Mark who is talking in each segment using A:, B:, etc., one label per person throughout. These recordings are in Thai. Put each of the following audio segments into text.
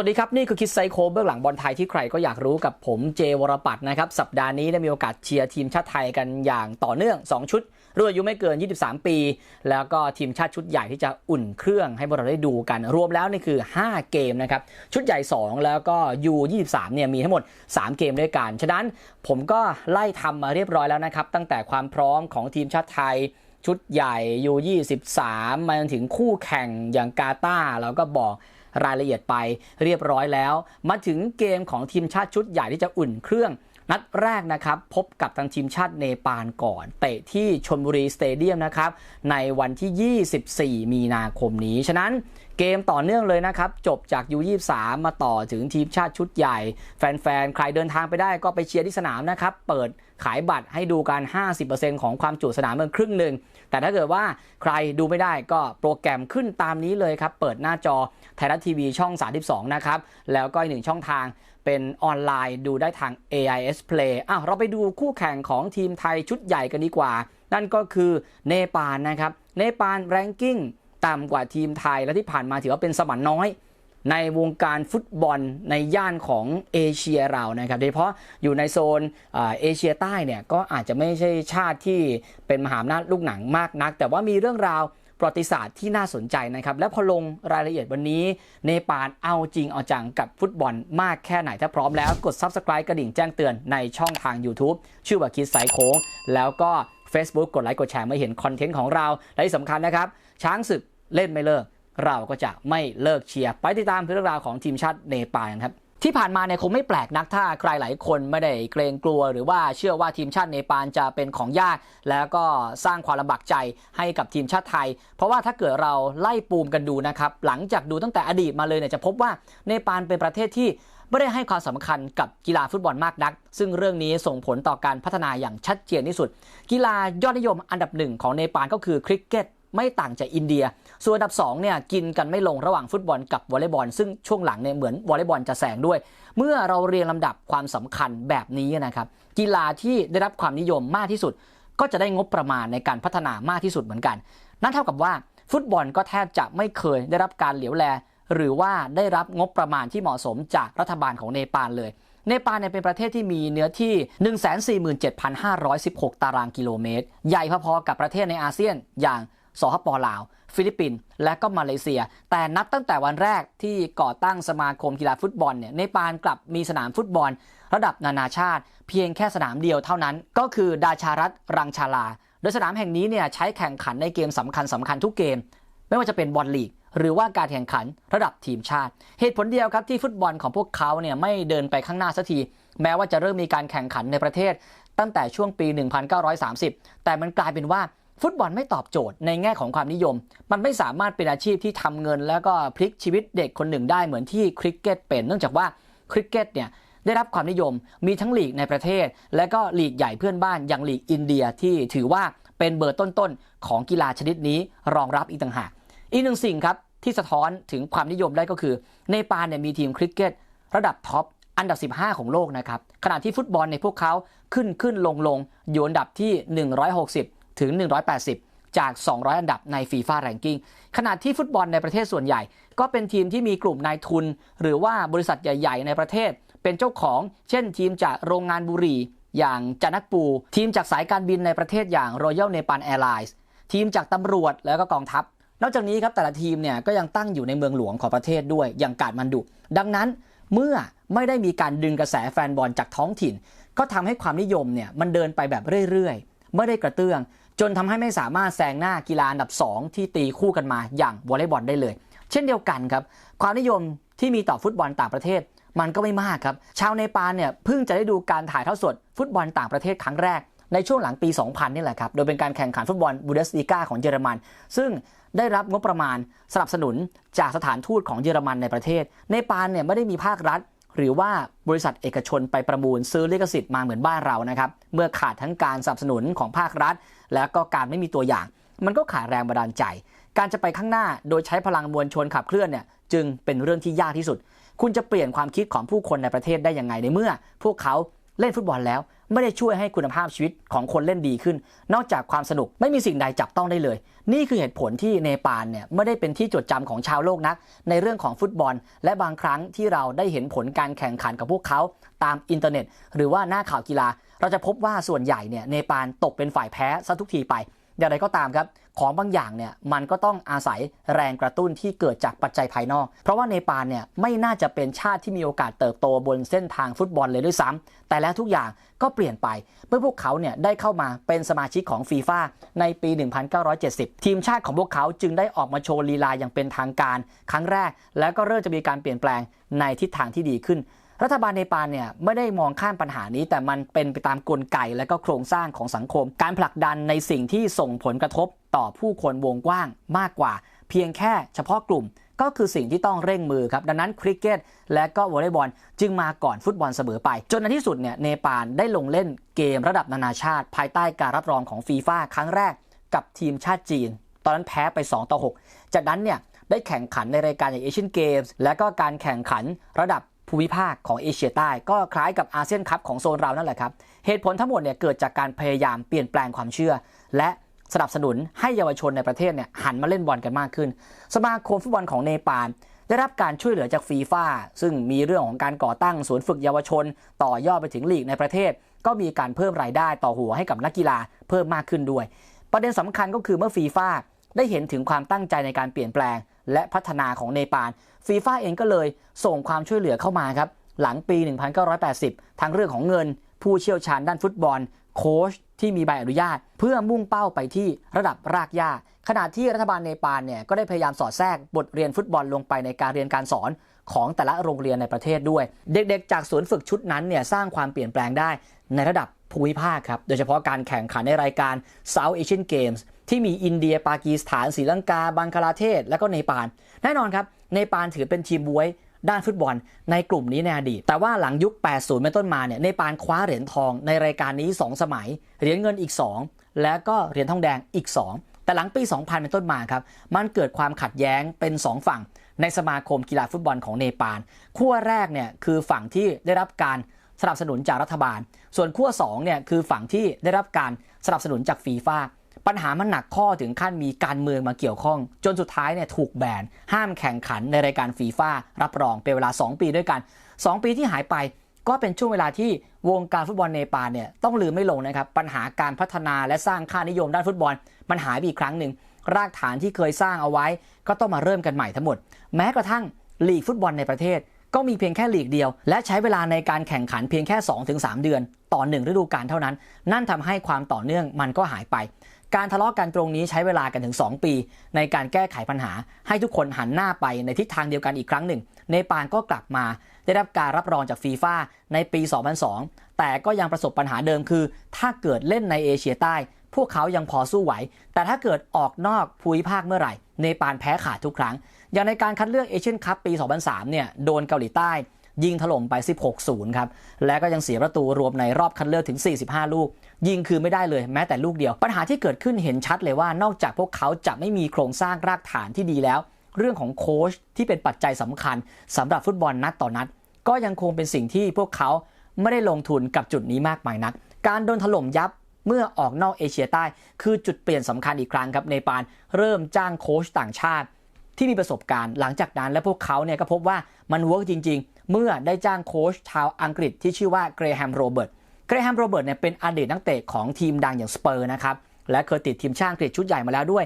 A: วัสดีครับ นี่คือคิดไซโคเบื้องหลังบอลไทยที่ใครก็อยากรู้กับผมเจวรปัตนะครับ สัปดาห์นี้ได้มีโอกาสเชียร์ทีมชาติไทยกันอย่างต่อเนื่อง 2 ชุดรุ่นอายุไม่เกิน 23 ปี แล้วก็ทีมชาติชุดใหญ่ที่จะอุ่นเครื่องให้พวกเราได้ดูกัน รวมแล้วนี่คือ 5 เกมนะครับ ชุดใหญ่ 2 แล้วก็ยู23เนี่ยมีทั้งหมด 3 เกมด้วยกัน ฉะนั้นผมก็ไล่ทำมาเรียบร้อยแล้วนะครับ ตั้งแต่ความพร้อมของทีมชาติไทยชุดใหญ่ยู23มาจนถึงคู่แข่งอย่างกาตาร์แล้วก็บอก รายละเอียดไปเรียบร้อยแล้ว มาถึงเกมของทีมชาติชุดใหญ่ที่จะอุ่นเครื่อง นัดแรกนะครับพบกับทางทีมชาติเนปาลก่อน เตะที่ชนบุรีสเตเดียมนะครับในวันที่ 24 มีนาคมนี้ ฉะนั้น เกมต่อเนื่องเลยนะครับ จบจาก U23 มาต่อถึงทีมชาติชุดใหญ่ แฟนๆ ใครเดินทางไปได้ก็ไปเชียร์ที่สนามนะครับ เปิดขายบัตรให้ดูกัน50%ของความจุสนามเมืองครึ่งหนึ่ง แต่ถ้าเกิดว่าใครดูไม่ได้ก็โปรแกรมขึ้นตามนี้เลยครับ เปิดหน้าจอไทยรัฐทีวีช่อง 32 นะครับ แล้วก็อีกหนึ่งช่องทางเป็นออนไลน์ดูได้ทาง AIS Play อ้าวเราไปดูคู่แข่งของทีมไทยชุดใหญ่กันดีกว่า นั่นก็คือเนปาลนะครับ เนปาลแรงกิ้ง ต่ำกว่าทีมไทยและที่ผ่านมาถือว่าเป็นสมันน้อย ในวงการฟุตบอลในย่านของเอเชียเรานะครับโดยเฉพาะอยู่ในโซนเอเชียใต้เนี่ยก็อาจจะไม่ใช่ชาติที่เป็นมหาอำนาจลูกหนังมากนัก แต่ว่ามีเรื่องราวประวัติศาสตร์ที่น่าสนใจนะครับ และพอลงรายละเอียดวันนี้ เนปาลเอาจริงเอาจังกับฟุตบอลมากแค่ไหนถ้าพร้อมแล้วกด Subscribe กระดิ่งแจ้งเตือนในช่องทาง YouTube ชื่อว่าคิดสายโค้ง แล้วก็ Facebook กดไลค์กดแชร์เมื่อเห็นคอนเทนต์ของเรา และที่สำคัญนะครับ ช้างศึกเล่นไม่เลิก เราก็จะไม่เลิกเชียร์ ไปติดตามเรื่องราวของทีมชาติเนปาลครับที่ผ่านมาเนี่ยคงไม่แปลกนักถ้าใครหลายคนไม่ได้เกรงกลัว หรือว่าเชื่อว่าทีมชาติเนปาลจะเป็นของยาก แล้วก็สร้างความลำบากใจให้กับทีมชาติไทย เพราะว่าถ้าเกิดเราไล่ปูมกันดูนะครับ หลังจากดูตั้งแต่อดีตมาเลยเนี่ยจะพบว่าเนปาลเป็นประเทศที่ไม่ได้ให้ความสำคัญกับกีฬาฟุตบอลมากนัก ซึ่งเรื่องนี้ส่งผลต่อการพัฒนาอย่างชัดเจนที่สุด กีฬายอดนิยมอันดับหนึ่งของเนปาลก็คือคริกเก็ต ไม่ต่างจากอินเดีย ส่วนอันดับ2เนี่ยกินกันไม่ลงระหว่างฟุตบอลกับวอลเลย์บอล ซึ่งช่วงหลังเนี่ยเหมือนวอลเลย์บอลจะแซงด้วย เมื่อเราเรียงลำดับความสำคัญแบบนี้นะครับกีฬาที่ได้รับความนิยมมากที่สุด ก็จะได้งบประมาณในการพัฒนามากที่สุดเหมือนกัน นั่นเท่ากับว่าฟุตบอลก็แทบจะไม่เคยได้รับการเหลียวแล หรือว่าได้รับงบประมาณที่เหมาะสมจากรัฐบาลของเนปาลเลยเนปาลเนี่ยเป็นประเทศที่มีเนื้อที่ 147,516 ตารางกิโลเมตร ใหญ่พอๆกับประเทศในอาเซียนอย่าง สหปลาว ฟิลิปปินส์และก็มาเลเซีย แต่นับตั้งแต่วันแรกที่ก่อตั้งสมาคมกีฬาฟุตบอลเนี่ยเนปาลกลับมีสนามฟุตบอล ระดับนานาชาติ เพียงแค่สนามเดียวเท่านั้น ก็คือดาชารัตรังชาลา โดยสนามแห่งนี้เนี่ยใช้แข่งขันในเกมสำคัญสำคัญทุกเกม ไม่ว่าจะเป็นบอลลีกหรือว่าการแข่งขันระดับทีมชาติ เหตุผลเดียวครับที่ฟุตบอลของพวกเขาเนี่ยไม่เดินไปข้างหน้าสักที แม้ว่าจะเริ่มมีการแข่งขันในประเทศตั้งแต่ช่วงปี 1930 แต่มันกลายเป็นว่า ฟุตบอลไม่ตอบโจทย์ในแง่ของความนิยม มันไม่สามารถเป็นอาชีพที่ทำเงิน แล้วก็พลิกชีวิตเด็กคนหนึ่งได้เหมือนที่คริกเก็ตเป็น เนื่องจากว่าคริกเก็ตเนี่ยได้รับความนิยมมีทั้งลีกในประเทศ และก็ลีกใหญ่เพื่อนบ้านอย่างลีกอินเดียที่ถือว่าเป็นเบอร์ต้นๆของกีฬาชนิดนี้รองรับอีกต่างหาก อีกหนึ่งสิ่งครับที่สะท้อนถึงความนิยมได้ก็คือเนปาลเนี่ยมีทีมคริกเก็ตระดับท็อปอันดับ 15 ของโลกนะครับขณะที่ฟุตบอลในพวกเขาขึ้นขึ้นลงลงอยู่อันดับที่ 160 ถึง 180 จาก 200 อันดับในฟีฟ่าแรงกิ้งขณะที่ฟุตบอลในประเทศส่วนใหญ่ ก็เป็นทีมที่มีกลุ่มนายทุน หรือว่าบริษัทใหญ่ ๆ ในประเทศ เป็นเจ้าของ เช่น ทีมจากโรงงานบุหรี่ อย่างจานักปู ทีมจากสายการบินในประเทศอย่าง Royal Nepal Airlines ทีมจากตำรวจแล้วก็กองทัพ นอกจากนี้ครับแต่ละทีมเนี่ยก็ยังตั้งอยู่ในเมืองหลวงของประเทศด้วยอย่างกาดมันดุ ดังนั้นเมื่อไม่ได้มีการดึงกระแสแฟนบอลจากท้องถิ่น ก็ทำให้ความนิยมเนี่ยมันเดินไปแบบเรื่อยๆ ไม่ได้กระเตื้อง จนทำให้ไม่สามารถแซงหน้ากีฬาอันดับ 2 ที่ตีคู่กันมาอย่างวอลเลย์บอลได้เลย เช่นเดียวกันครับ ความนิยมที่มีต่อฟุตบอลต่างประเทศ มันก็ไม่มากครับ ชาวเนปาลเนี่ยเพิ่งจะได้ดูการถ่ายทอดสดฟุตบอลต่างประเทศครั้งแรกในช่วงหลังปี 2000 นี่แหละครับ โดยเป็นการแข่งขันฟุตบอลบูเดสลีกาของเยอรมัน ซึ่งได้รับงบประมาณสนับสนุนจากสถานทูตของเยอรมันในประเทศ เนปาลเนี่ยไม่ได้มีภาครัฐ หรือว่าบริษัทเอกชนไปประมูลซื้อลิขสิทธิ์มาเหมือนบ้านเรานะครับเมื่อขาดทั้งการสนับสนุนของภาครัฐ แล้วก็การไม่มีตัวอย่าง มันก็ขาดแรงบันดาลใจ การจะไปข้างหน้าโดยใช้พลังมวลชนขับเคลื่อนเนี่ยจึงเป็นเรื่องที่ยากที่สุด คุณจะเปลี่ยนความคิดของผู้คนในประเทศได้ยังไงในเมื่อ พวกเขาเล่นฟุตบอลแล้ว ไม่ได้ช่วยให้คุณภาพชีวิตของคนเล่นดีขึ้น นอกจากความสนุกไม่มีสิ่งใดจับต้องได้เลย นี่คือเหตุผลที่เนปาลเนี่ยไม่ได้เป็นที่จดจำของชาวโลกนัก ในเรื่องของฟุตบอล และบางครั้งที่เราได้เห็นผลการแข่งขันกับพวกเขาตามอินเทอร์เน็ต หรือว่าหน้าข่าวกีฬา เราจะพบว่าส่วนใหญ่เนี่ยเนปาลตกเป็นฝ่ายแพ้ซะทุกทีไป อย่างไรก็ตามครับ ของบางอย่างเนี่ยมันก็ต้องอาศัยแรงกระตุ้นที่เกิดจากปัจจัยภายนอก เพราะว่าเนปาลเนี่ยไม่น่าจะเป็นชาติที่มีโอกาสเติบโตบนเส้นทางฟุตบอลเลยด้วยซ้ำแต่แล้วทุกอย่างก็เปลี่ยนไป เมื่อพวกเขาเนี่ยได้เข้ามาเป็นสมาชิกของฟีฟ่าในปี 1970 ทีมชาติของพวกเขาจึงได้ออกมาโชว์ลีลาอย่างเป็นทางการ ครั้งแรก แล้วก็เริ่มจะมีการเปลี่ยนแปลงในทิศทางที่ดีขึ้น รัฐบาลเนปาลเนี่ยไม่ได้มองข้ามปัญหานี้ แต่มันเป็นไปตามกลไกและก็โครงสร้างของสังคม การผลักดันในสิ่งที่ส่งผลกระทบต่อผู้คนวงกว้างมากกว่า เพียงแค่เฉพาะกลุ่มก็คือสิ่งที่ต้องเร่งมือครับ ดังนั้นคริกเก็ตและก็วอลเลย์บอลจึงมาก่อนฟุตบอลเสมอไป จนในที่สุดเนี่ยเนปาลได้ลงเล่นเกมระดับนานาชาติ ภายใต้การรับรองของฟีฟ่าครั้งแรกกับทีมชาติจีน ตอนนั้นแพ้ไป 2 ต่อ 6 จากนั้นเนี่ยได้แข่งขันในรายการอย่างเอเชียนเกมส์และก็การแข่งขันระดับ ภูมิภาคของเอเชียใต้ก็คล้ายกับอาเซียนคัพของโซนเรานั่นแหละครับ เหตุผลทั้งหมดเนี่ยเกิดจากการพยายามเปลี่ยนแปลงความเชื่อ และสนับสนุนให้เยาวชนในประเทศเนี่ยหันมาเล่นบอลกันมากขึ้น สมาคมฟุตบอลของเนปาลได้รับการช่วยเหลือจากฟีฟ่าซึ่งมีเรื่องของการก่อตั้งศูนย์ฝึกเยาวชน ต่อยอดไปถึงลีกในประเทศ ก็มีการเพิ่มรายได้ต่อหัวให้กับนักกีฬาเพิ่มมากขึ้นด้วย ประเด็นสำคัญก็คือเมื่อฟีฟ่าได้เห็นถึงความตั้งใจในการเปลี่ยนแปลง และพัฒนาของเนปาลฟีฟ่าเองก็เลยส่งความช่วยเหลือเข้ามาครับหลังปี 1980 ทั้งเรื่องของเงิน ผู้เชี่ยวชาญด้านฟุตบอล โค้ชที่มีใบอนุญาต เพื่อมุ่งเป้าไปที่ระดับรากหญ้าขณะที่รัฐบาลเนปาลเนี่ยก็ได้พยายามสอดแทรกบทเรียนฟุตบอลลงไปในการเรียนการสอนของแต่ละโรงเรียนในประเทศด้วย เด็กๆ จากศูนย์ฝึกชุดนั้นเนี่ยสร้างความเปลี่ยนแปลงได้ในระดับ ภูมิภาคครับ โดยเฉพาะการแข่งขันในรายการ South Asian Games ที่มีอินเดีย ปากีสถานศรีลังกา บังคลาเทศ และก็เนปาล แน่นอนครับ เนปาลถือเป็นทีมบวยด้านฟุตบอลในกลุ่มนี้ในอดีต แต่ว่าหลังยุค 80 เป็นต้นมาเนี่ย เนปาลคว้าเหรียญทองในรายการนี้ 2 สมัย เหรียญเงินอีก 2 และก็เหรียญทองแดงอีก 2 แต่หลังปี 2000 เป็นต้นมาครับ มันเกิดความขัดแย้งเป็น 2 ฝั่ง ในสมาคมกีฬาฟุตบอลของเนปาล ขั้วแรกเนี่ยคือฝั่งที่ได้รับการสนับสนุนจากรัฐบาล ส่วนขั้ว2เนี่ยคือฝั่งที่ได้รับการสนับสนุนจากฟีฟ่าปัญหามันหนักข้อถึงขั้นมีการเมืองมาเกี่ยวข้อง จนสุดท้ายเนี่ยถูกแบนห้ามแข่งขันในรายการฟีฟ่ารับรองเป็นเวลา 2 ปีด้วยกัน 2 ปีที่หายไปก็เป็นช่วงเวลาที่วงการฟุตบอลเนปาลเนี่ยต้องลืมไม่ลงนะครับ ปัญหาการพัฒนาและสร้างค่านิยมด้านฟุตบอล มันหายไปอีกครั้งหนึ่ง รากฐานที่เคยสร้างเอาไว้ ก็ต้องมาเริ่มกันใหม่ทั้งหมด แม้กระทั่งลีกฟุตบอลในประเทศ ก็มีเพียงแค่ลีกเดียว และใช้เวลาในการแข่งขันเพียงแค่ 2-3 เดือน ต่อหนึ่งฤดูกาลเท่านั้น นั่นทำให้ความต่อเนื่องมันก็หายไป การทะเลาะกันตรงนี้ใช้เวลากันถึง 2 ปี ในการแก้ไขปัญหา ให้ทุกคนหันหน้าไปในทิศทางเดียวกันอีกครั้งหนึ่ง เนปาลก็กลับมา ได้รับการรับรองจากฟีฟ่าในปี 2002 แต่ก็ยังประสบปัญหาเดิมคือ ถ้าเกิดเล่นในเอเชียใต้ พวกเขายังพอสู้ไหว แต่ถ้าเกิดออกนอกภูมิภาคเมื่อไหร่ เนปาลแพ้ขาดทุกครั้ง อย่างในการคัดเลือกเอเชียนคัพปี 2003 เนี่ยโดนเกาหลีใต้ยิงถล่มไป 16-0 ครับ และก็ยังเสียประตูรวมในรอบคัดเลือกถึง 45 ลูก ยิงคือไม่ได้เลยแม้แต่ลูกเดียว ปัญหาที่เกิดขึ้นเห็นชัดเลยว่านอกจากพวกเขาจะไม่มีโครงสร้างรากฐานที่ดีแล้ว เรื่องของโค้ชที่เป็นปัจจัยสำคัญสำหรับฟุตบอลนัดต่อนัด ก็ยังคงเป็นสิ่งที่พวกเขาไม่ได้ลงทุนกับจุดนี้มากมายนัก การโดนถล่มยับเมื่อออกนอกเอเชียใต้ คือจุดเปลี่ยนสำคัญอีกครั้งครับในปานเริ่มจ้างโค้ชต่างชาติ ที่มีประสบการณ์หลังจากนั้นและพวกเขาเนี่ยก็พบว่ามันเวิร์กจริง ๆ เมื่อได้จ้างโค้ชชาวอังกฤษที่ชื่อว่าเกรแฮมโรเบิร์ตเกรแฮมโรเบิร์ตเนี่ยเป็นอดีตนักเตะของทีมดังอย่างสเปอร์นะครับและเคยติดทีมชาติอังกฤษชุดใหญ่มาแล้วด้วย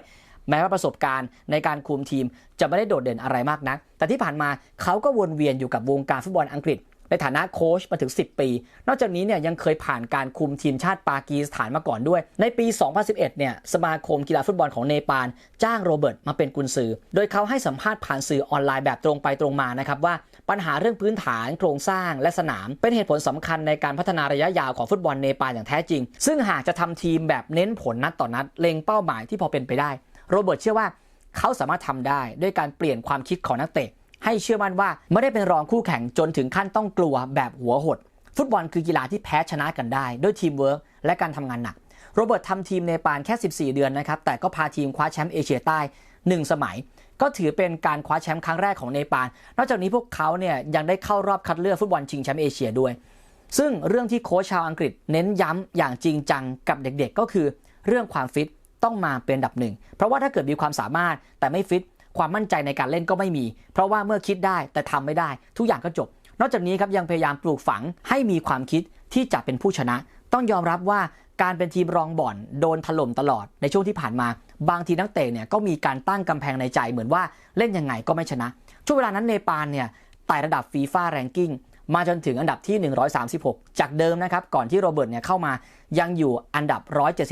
A: แม้ว่าประสบการณ์ในการคุมทีมจะไม่ได้โดดเด่นอะไรมากนัก แต่ที่ผ่านมาเขาก็วนเวียนอยู่กับวงการฟุตบอลอังกฤษ ในฐานะโค้ชมาถึง 10 ปี นอกจากนี้เนี่ยยังเคยผ่านการคุมทีมชาติปากีสถานมาก่อนด้วย ในปี 2011 เนี่ยสมาคมกีฬาฟุตบอลของเนปาล จ้างโรเบิร์ตมาเป็นกุนซือ โดยเขาให้สัมภาษณ์ผ่านสื่อออนไลน์แบบตรงไปตรงมานะครับว่าปัญหาเรื่องพื้นฐานโครงสร้างและสนาม เป็นเหตุผลสำคัญในการพัฒนาระยะยาวของฟุตบอลเนปาลอย่างแท้จริง ซึ่งหากจะทำทีมแบบเน้นผลนัดต่อนัดเล็งเป้าหมายที่พอเป็นไปได้ โรเบิร์ตเชื่อว่าเขาสามารถทำได้ด้วยการเปลี่ยนความคิดของนักเตะ ให้เชื่อมั่นว่าไม่ได้เป็นรองคู่แข่งจนถึงขั้นต้องกลัวแบบหัวหด ฟุตบอลคือกีฬาที่แพ้ชนะกันได้ ด้วยทีมเวิร์กและการทำงานหนัก โรเบิร์ตทำทีมเนปาลแค่ 14 เดือนนะครับแต่ก็พาทีมคว้าแชมป์เอเชียใต้ 1 สมัย ก็ถือเป็นการคว้าแชมป์ครั้งแรกของเนปาลนอกจากนี้พวกเขาเนี่ยยังได้เข้ารอบคัดเลือกฟุตบอลชิงแชมป์เอเชียด้วย ซึ่งเรื่องที่โค้ชชาวอังกฤษเน้นย้ำอย่างจริงจังกับเด็กๆ ก็คือ เรื่องความฟิตต้องมาเป็นดับหนึ่ง เพราะว่าถ้าเกิดมีความสามารถแต่ไม่ฟิต ความมั่นใจในการเล่นก็ไม่มี เพราะว่าเมื่อคิดได้แต่ทำไม่ได้ ทุกอย่างก็จบ นอกจากนี้ครับยังพยายามปลูกฝังให้มีความคิดที่จะเป็นผู้ชนะ ต้องยอมรับว่าการเป็นทีมรองบ่อนโดนถล่มตลอดในช่วงที่ผ่านมา บางทีนักเตะเนี่ยก็มีการตั้งกำแพงในใจเหมือนว่าเล่นยังไงก็ไม่ชนะ ช่วงเวลานั้นเนปาลเนี่ยไต่ระดับฟีฟ่าแรงกิ้งมาจนถึงอันดับที่ 136 จากเดิมนะครับ ก่อนที่โรเบิร์ตเนี่ยเข้ามายังอยู่อันดับ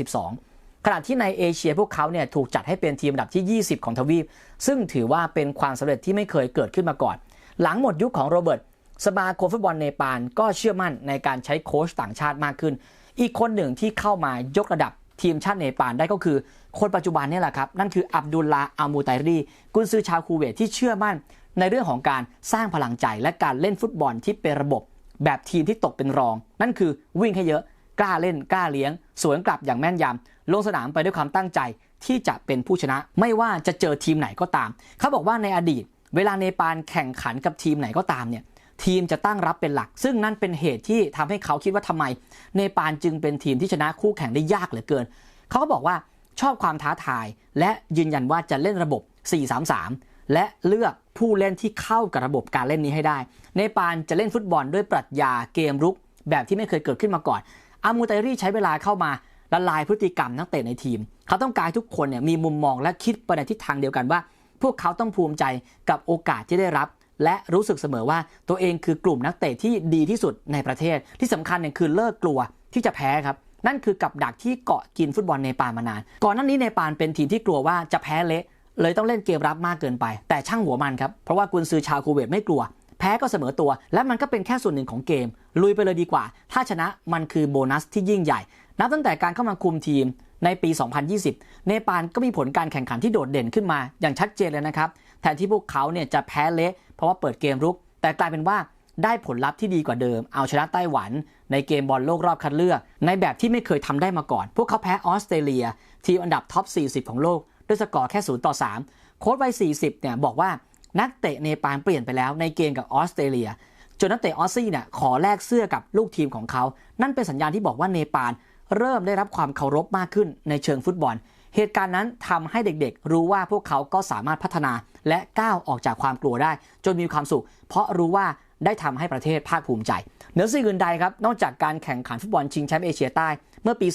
A: 172 ขณะที่ในเอเชียพวกเขาเนี่ยถูกจัดให้เป็นทีมอันดับที่ 20 ของทวีป ซึ่งถือว่าเป็นความสำเร็จที่ไม่เคยเกิดขึ้นมาก่อน หลังหมดยุคของโรเบิร์ตสมาคมฟุตบอลเนปาลก็เชื่อมั่นในการใช้โค้ชต่างชาติมากขึ้น อีกคนหนึ่งที่เข้ามายกระดับทีมชาติเนปาลได้ก็คือ คนปัจจุบันนี่แหละครับ นั่นคืออับดุลลาอามูไตรีกุนซือชาวคูเวตที่เชื่อมั่น ในเรื่องของการสร้างพลังใจและการเล่นฟุตบอลที่เป็นระบบ แบบทีมที่ตกเป็นรอง นั่นคือวิ่งให้เยอะกล้าเล่นกล้าเลี้ยง สวนกลับอย่างแม่นยำ ลงสนามไปด้วยความตั้งใจที่จะเป็นผู้ชนะ ไม่ว่าจะเจอทีมไหนก็ตาม เขาบอกว่าในอดีต เวลาเนปาลแข่งขันกับทีมไหนก็ตามเนี่ยทีมจะตั้งรับเป็นหลัก ซึ่งนั่นเป็นเหตุที่ทำให้เขาคิดว่าทำไม เนปาลจึงเป็นทีมที่ชนะคู่แข่งได้ยากเหลือเกิน เขาก็บอกว่าชอบความท้าทาย และยืนยันว่าจะเล่นระบบ 4-3-3 และเลือกผู้เล่นที่เข้ากับระบบการเล่นนี้ให้ได้ เนปาลจะเล่นฟุตบอลด้วยปรัชญาเกมรุก แบบที่ไม่เคยเกิดขึ้นมาก่อนอามูไตรี่ใช้เวลาเข้ามา ละลายพฤติกรรมนักเตะในทีม เขาต้องการทุกคนเนี่ยมีมุมมองและคิดไปในทิศทางเดียวกันว่า พวกเขาต้องภูมิใจกับโอกาสที่ได้รับ และรู้สึกเสมอว่าตัวเองคือกลุ่มนักเตะที่ดีที่สุดในประเทศ ที่สำคัญเนี่ยคือเลิกกลัวที่จะแพ้ครับนั่นคือกับดักที่เกาะกินฟุตบอลเนปาลมานาน ก่อนหน้านี้เนปาลเป็นทีมที่กลัวว่าจะแพ้เละ เลยต้องเล่นเกมรับมากเกินไป แต่ช่างหัวมันครับ เพราะว่ากุนซือชาวคูเวตไม่กลัว แพ้ก็เสมอตัว และมันก็เป็นแค่ส่วนหนึ่งของเกม ลุยไปเลยดีกว่า ถ้าชนะมันคือโบนัสที่ยิ่งใหญ่ นับตั้งแต่การเข้ามาคุมทีมในปี 2020 เนปาลก็มีผลการแข่งขันที่โดดเด่นขึ้นมาอย่างชัดเจนเลยนะครับ แทนที่พวกเขาเนี่ยจะแพ้เละเพราะว่าเปิดเกมรุก แต่กลายเป็นว่าได้ผลลัพธ์ที่ดีกว่าเดิม เอาชนะไต้หวัน ในเกมบอลโลกรอบคัดเลือก ในแบบที่ไม่เคยทำได้มาก่อน พวกเขาแพ้ออสเตรเลีย ทีมอันดับท็อป 40 ของโลก ด้วยสกอร์แค่ 0 ต่อ 3 โค้ชวัย 40 เนี่ยบอกว่านักเตะเนปาลเปลี่ยนไปแล้วในเกมกับออสเตรเลีย จนนักเตะออสซี่เนี่ยขอแลกเสื้อกับลูกทีมของเขา นั่นเป็นสัญญาณที่บอกว่าเนปาล เริ่มได้รับความเคารพมากขึ้นในเชิงฟุตบอล เหตุการณ์นั้นทำให้เด็กๆ รู้ว่าพวกเขาก็สามารถพัฒนาและก้าวออกจากความกลัวได้ จนมีความสุข เพราะรู้ว่าได้ทำให้ประเทศภาคภูมิใจเหนือสิ่งอื่นใดครับ นอกจากการแข่งขันฟุตบอลชิงแชมป์เอเชียใต้เมื่อปี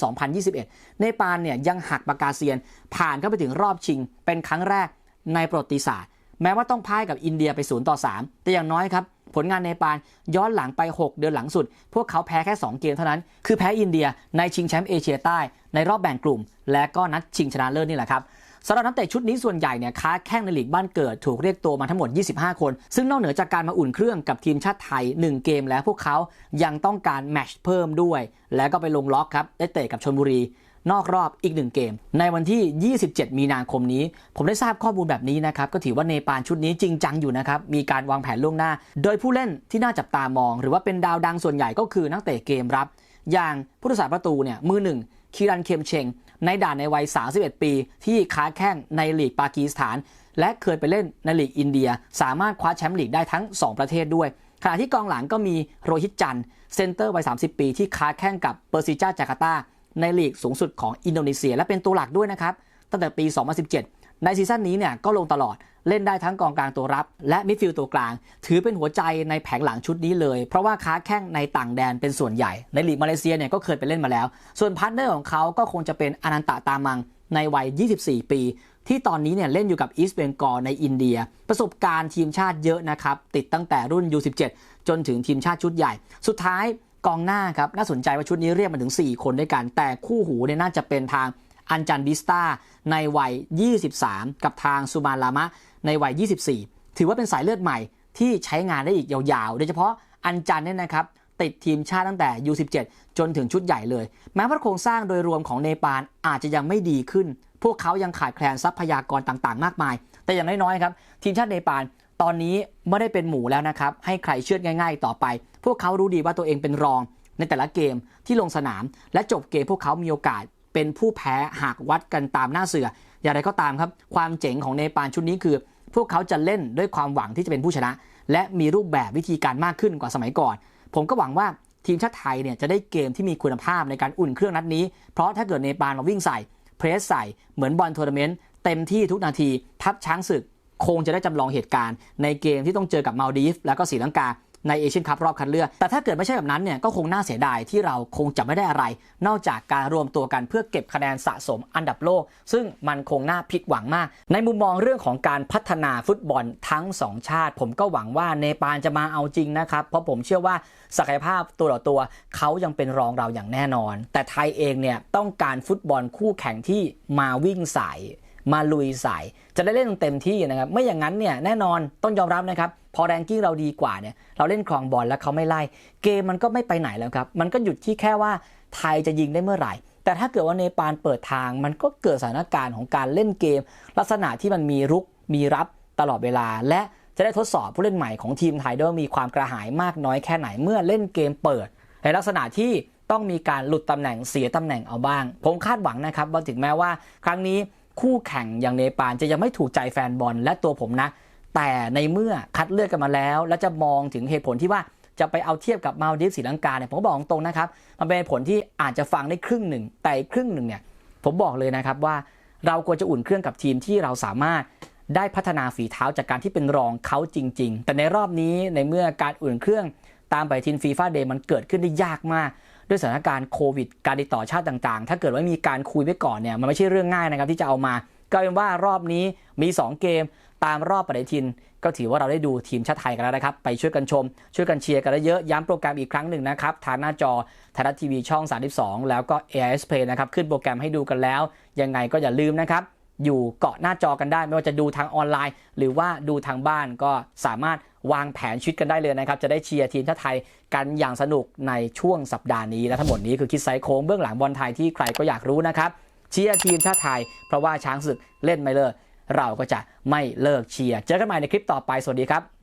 A: 2021 เนปาลเนี่ยยังหักปากกาเซียน ผ่านเข้าไปถึงรอบชิง เป็นครั้งแรกในประวัติศาสตร์ แม้ว่าต้องพ่ายกับอินเดียไป 0 ต่อ 3 แต่อย่างน้อยครับ ผลงานเนปาลย้อนหลังไป 6 เดือนหลังสุด พวกเขาแพ้แค่ 2 เกมเท่านั้น คือแพ้อินเดียในชิงแชมป์เอเชียใต้ ในรอบแบ่งกลุ่ม และก็นัดชิงชนะเลิศนี่แหละครับสำหรับนักเตะชุดนี้ส่วนใหญ่เนี่ยค้าแข้งในลีกบ้านเกิดถูกเรียกตัวมาทั้งหมด 25 คน ซึ่งนอกเหนือจากการมาอุ่นเครื่องกับทีมชาติไทย 1 เกมแล้วพวกเขายังต้องการแมชเพิ่มด้วย แล้วก็ไปลงล็อกครับได้เตะกับชนบุรี นอกรอบอีกหนึ่งเกม ในวันที่ 27 มีนาคมนี้ ผมได้ทราบข้อมูลแบบนี้นะครับก็ถือว่าเนปาลชุดนี้จริงจังอยู่นะครับมีการวางแผนล่วงหน้า โดยผู้เล่นที่น่าจับตามอง หรือว่าเป็นดาวดังส่วนใหญ่ก็คือนักเตะเกมรับ อย่างผู้รักษาประตูเนี่ยมือหนึ่งคีรันเคมเชงในด่านในวัย 31 ปี ที่ค้าแข้งในลีกปากีสถาน และเคยไปเล่นในลีกอินเดีย สามารถคว้าแชมป์ลีกได้ทั้ง 2 ประเทศด้วยขณะที่กองหลังก็มีโรฮิตจันเซนเตอร์วัย 30 ปี ที่ค้าแข้งกับเปอร์ซิจ้าจาการ์ตา ในลีกสูงสุดของอินโดนีเซีย และเป็นตัวหลักด้วยนะครับ ตั้งแต่ปี 2017 ในซีซั่นนี้เนี่ยก็ลงตลอดเล่นได้ทั้งกองกลางตัวรับ และมิดฟิลด์ตัวกลาง ถือเป็นหัวใจในแผงหลังชุดนี้เลย เพราะว่าค้าแข้งในต่างแดนเป็นส่วนใหญ่ ในลีกมาเลเซียเนี่ยก็เคยไปเล่นมาแล้ว ส่วนพาร์ทเนอร์ของเขาก็คงจะเป็นอนันตะตามังในวัย 24 ปี ที่ตอนนี้เนี่ยเล่นอยู่กับอีสเบงกอลในอินเดีย ประสบการณ์ทีมชาติเยอะนะครับ ติดตั้งแต่รุ่น U17 จนถึงทีมชาติชุดใหญ่ สุดท้าย กองหน้าครับน่าสนใจว่าชุดนี้เรียกมาถึง 4 คนด้วยกัน แต่คู่หูเนี่ยน่าจะเป็นทางอันจันบิสตาในวัย 23 กับทางซูมานลามะในวัย 24 ถือว่าเป็นสายเลือดใหม่ที่ใช้งานได้อีกยาวๆ โดยเฉพาะอันจันเนี่ยนะครับติดทีมชาติตั้งแต่ U17 จนถึงชุดใหญ่เลย แม้ว่าโครงสร้างโดยรวมของเนปาลอาจจะยังไม่ดีขึ้น พวกเขายังขาดแคลนทรัพยากรต่างๆ มากมาย แต่อย่างน้อยๆครับทีมชาติเนปาล ตอนนี้ไม่ได้เป็นหมูแล้วนะครับ ให้ใครเชื่อง่าย ๆ ต่อไป พวกเขารู้ดีว่าตัวเองเป็นรองในแต่ละเกมที่ลงสนาม และจบเกมพวกเขามีโอกาสเป็นผู้แพ้หากวัดกันตามหน้าเสือ อย่างไรก็ตามครับ ความเจ๋งของเนปาลชุดนี้คือ พวกเขาจะเล่นด้วยความหวังที่จะเป็นผู้ชนะ และมีรูปแบบวิธีการมากขึ้นกว่าสมัยก่อน ผมก็หวังว่าทีมชาติไทยเนี่ยจะได้เกมที่มีคุณภาพในการอุ่นเครื่องนัดนี้ เพราะถ้าเกิดเนปาลมาวิ่งใส่เพรสใส่เหมือนบอลทัวร์นาเมนต์เต็มที่ทุกนาที ทัพช้างศึก คงจะได้จำลองเหตุการณ์ในเกมที่ต้องเจอกับมาลดีฟแล้วก็ศรีลังกาในเอเชียนคัพรอบคัดเลือก แต่ถ้าเกิดไม่ใช่แบบนั้นเนี่ยก็คงน่าเสียดายที่เราคงจะไม่ได้อะไร นอกจากการรวมตัวกันเพื่อเก็บคะแนนสะสมอันดับโลก ซึ่งมันคงน่าผิดหวังมาก ในมุมมองเรื่องของการพัฒนาฟุตบอลทั้งสองชาติ ผมก็หวังว่าเนปาลจะมาเอาจริงนะครับ เพราะผมเชื่อว่าศักยภาพตัวต่อตัวเขายังเป็นรองเราอย่างแน่นอน แต่ไทยเองเนี่ยต้องการฟุตบอลคู่แข่งที่มาวิ่งใส่มาลุยใส่ จะได้เล่นเต็มที่นะครับไม่อย่างนั้นเนี่ยแน่นอนต้องยอมรับนะครับพอแรงกิ้งเราดีกว่าเนี่ยเราเล่นครองบอลแล้วเขาไม่ไล่ เกมมันก็ไม่ไปไหนแล้วครับมันก็หยุดที่แค่ว่าไทยจะยิงได้เมื่อไหร่ แต่ถ้าเกิดว่าเนปาลเปิดทาง มันก็เกิดสถานการณ์ของการเล่นเกม ลักษณะที่มันมีรุกมีรับตลอดเวลา และจะได้ทดสอบผู้เล่นใหม่ของทีมไทยด้วยมีความกระหายมากน้อยแค่ไหนเมื่อเล่นเกมเปิด ในลักษณะที่ต้องมีการหลุดตำแหน่งเสียตำแหน่งเอาบ้าง ผมคาดหวังนะครับว่าถึงแม้ว่า ครั้งนี้ คู่แข่งอย่างเนปาลจะยังไม่ถูกใจแฟนบอลและตัวผมนะ แต่ในเมื่อคัดเลือกกันมาแล้ว และจะมองถึงเหตุผลที่ว่าจะไปเอาเทียบกับมาลดีฟศรีลังกาเนี่ยผมก็บอกตรงนะครับ มันเป็นผลที่อาจจะฟังได้ครึ่งหนึ่ง แต่อีกครึ่งหนึ่งเนี่ยผมบอกเลยนะครับว่าเราควรจะอุ่นเครื่องกับทีมที่เราสามารถได้พัฒนาฝีเท้าจากการที่เป็นรองเขาจริง ๆ แต่ในรอบนี้ในเมื่อการอุ่นเครื่องตามไปทินฟีฟ่าเดย์มันเกิดขึ้นได้ยากมาก ด้วยสถานการณ์โควิด การติดต่อชาติต่างๆ ถ้าเกิดว่ามีการคุยไว้ก่อนเนี่ยมันไม่ใช่เรื่องง่ายนะครับที่จะเอามา ก็เป็นว่ารอบนี้มี 2 เกมตามรอบปฏิทิน ก็ถือว่าเราได้ดูทีมชาติไทยกันแล้วนะครับ ไปช่วยกันชม ช่วยกันเชียร์กันเยอะย้ำโปรแกรมอีกครั้งหนึ่งนะครับ ทางหน้าจอไทยรัฐทีวีช่อง 32 แล้วก็ AIS Play นะครับขึ้นโปรแกรมให้ดูกันแล้ว ยังไงก็อย่าลืมนะครับอยู่เกาะหน้าจอกันได้ ไม่ว่าจะดูทางออนไลน์ หรือว่าดูทางบ้านก็สามารถ วางแผนชีวิตกันได้เลยนะครับ จะได้เชียร์ทีมชาติไทยกันอย่างสนุกในช่วงสัปดาห์นี้ และทั้งหมดนี้คือคิดไซโค้งเบื้องหลังบอลไทยที่ใครก็อยากรู้นะครับเชียร์ทีมชาติไทย เพราะว่าช้างศึกเล่นไม่เลิกเราก็จะไม่เลิกเชียร์เจอกันใหม่ในคลิปต่อไปสวัสดีครับ